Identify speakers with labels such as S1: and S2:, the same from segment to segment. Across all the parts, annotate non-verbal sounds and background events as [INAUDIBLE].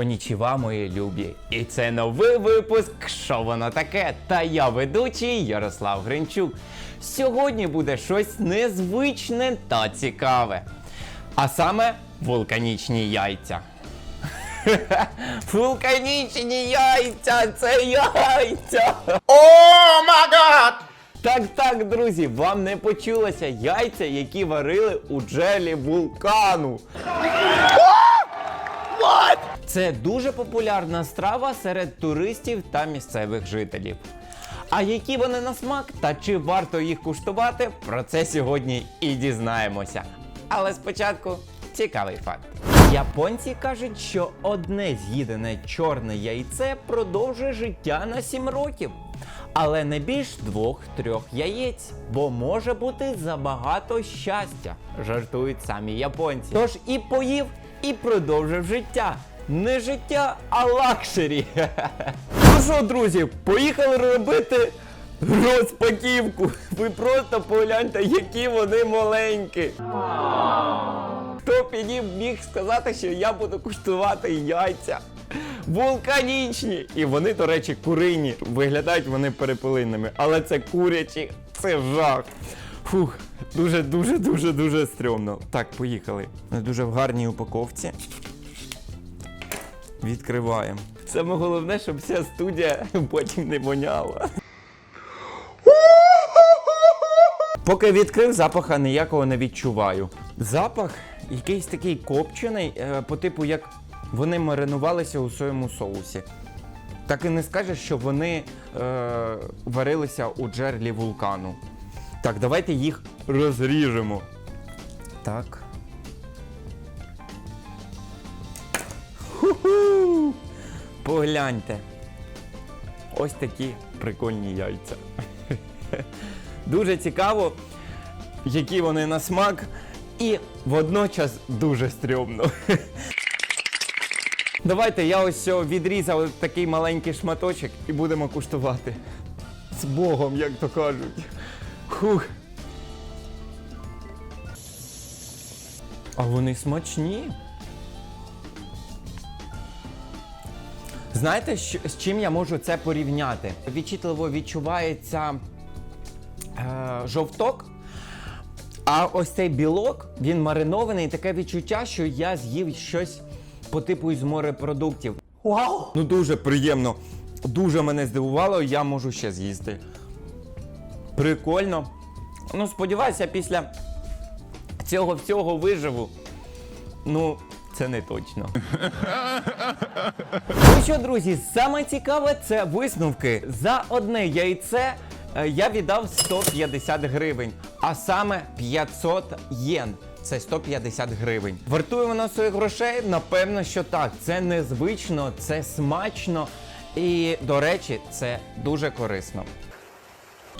S1: Конічіва, мої любі! І це новий випуск Що воно таке? Та я ведучий Ярослав Гринчук. Сьогодні буде щось незвичне та цікаве. А саме вулканічні яйця. [LAUGHS] Вулканічні яйця! Це яйця!
S2: Oh my!
S1: Так, так, друзі, вам не почулося яйця, які варили у джелі вулкану. Це дуже популярна страва серед туристів та місцевих жителів. А які вони на смак та чи варто їх куштувати, про це сьогодні і дізнаємося. Але спочатку цікавий факт. Японці кажуть, що одне з'їдене чорне яйце продовжує життя на 7 років. Але не більш двох-трьох яєць, бо може бути забагато щастя, жартують самі японці. Тож і поїв, і продовжив життя. Не життя, а лакшері. [LAUGHS] Ну що, друзі, поїхали робити розпаківку. Ви просто погляньте, які вони маленькі. Хто б мені міг сказати, що я буду куштувати яйця? Вулканічні! І вони, до речі, курині. Виглядають вони перепелинними, але це курячі, це жах. Фух, дуже, дуже, дуже, дуже стрьомно. Так, поїхали. Дуже в гарній упаковці. Відкриваємо. Саме головне, щоб вся студія [LAUGHS] потім не воняла. Поки відкрив, запаха ніякого не відчуваю. Запах якийсь такий копчений, е, по типу як вони маринувалися у своєму соусі. Так і не скажеш, що вони е, варилися у джерлі вулкану. Так, давайте їх розріжемо. Так. Ху-ху! Погляньте. Ось такі прикольні яйця. [LAUGHS] Дуже цікаво, які вони на смак, і водночас дуже стрьомно. [LAUGHS] Давайте я ось відрізав такий маленький шматочок і будемо куштувати. З Богом, як то кажуть. Хух. А вони смачні. Знаєте, що, з чим я можу це порівняти? Відчітливо відчувається е, жовток, а ось цей білок, він маринований, і таке відчуття, що я з'їв щось по типу із морепродуктів.
S2: Wow!
S1: Ну дуже приємно. Дуже мене здивувало, я можу ще з'їсти. Прикольно. Ну, сподіваюся, після цього всього виживу. Ну, це не точно. [LAUGHS] Ну що, друзі, саме цікаве це висновки. За одне яйце е, я віддав 150 гривень, а саме 500 єн. Це 150 гривень. Вартує воно своїх грошей? Напевно, що так. Це незвично, це смачно і, до речі, це дуже корисно.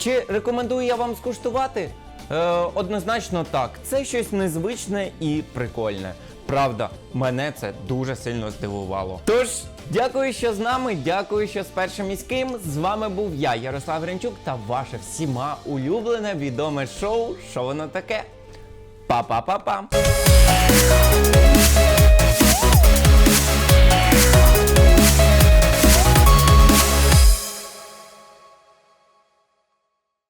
S1: Чи рекомендую я вам скуштувати? Е, однозначно так. Це щось незвичне і прикольне. Правда, мене це дуже сильно здивувало. Тож, дякую, що з нами, дякую, що з першим міським. З вами був я, Ярослав Гринчук, та ваше всіма улюблене відоме шоу. Що воно таке? Па-па-па-па!